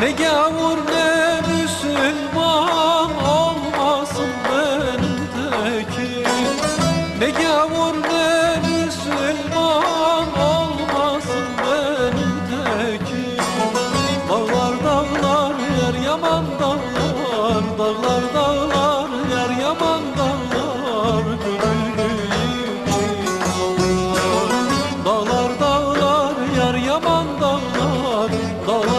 Ne gavur ne Müslüman olmasın benimdeki Ne gavur ne Müslüman olmasın benimdeki Dağlar dağlar yer yaman dağlar Dağlar dağlar yer yaman dağlar Dağlar dağlar yer yaman dağlar Dağlar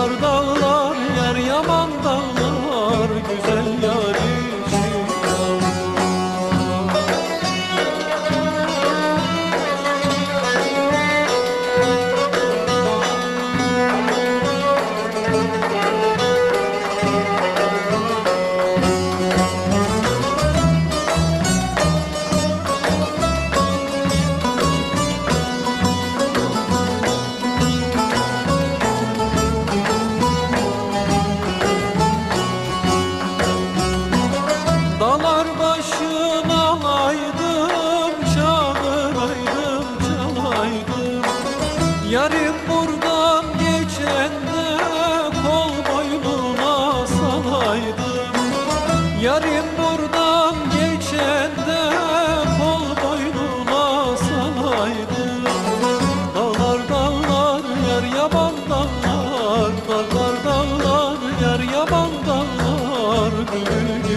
Yarım buradan geçen de kol boynuna salaydım. Yarım buradan geçen de kol boynuna salaydım. Dağlar dağlar yer yaban dağlar Dağlar dağlar yer yaban dağlar Gülüş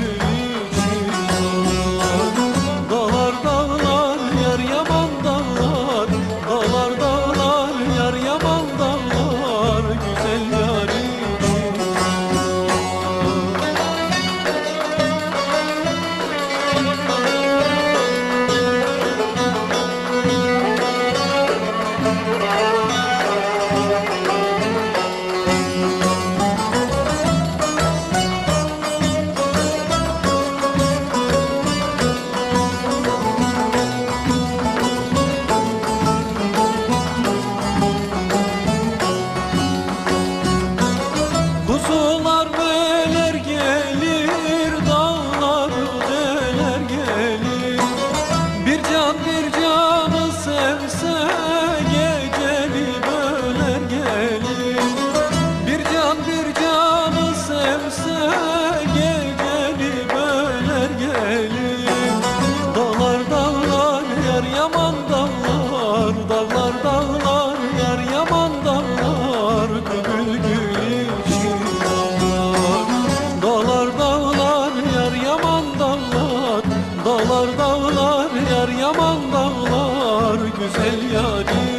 güzel yarim